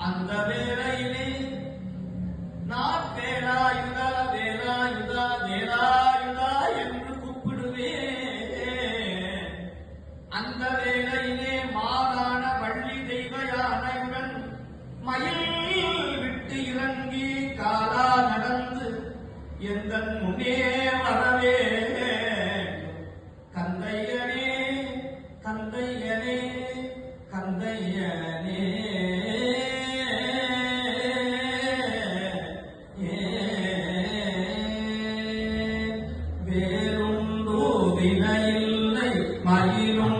அந்த வேளையிலே நான் வேளா யுதா வேளா யுதா வேளா யுதா என்று கூப்பிடுவேன். அந்த வேளையிலே மாதான வள்ளி தெய்வ யானையுடன் மயில் விட்டு இறங்கி காலா நடந்து எந்த முன்னே வரவே قليل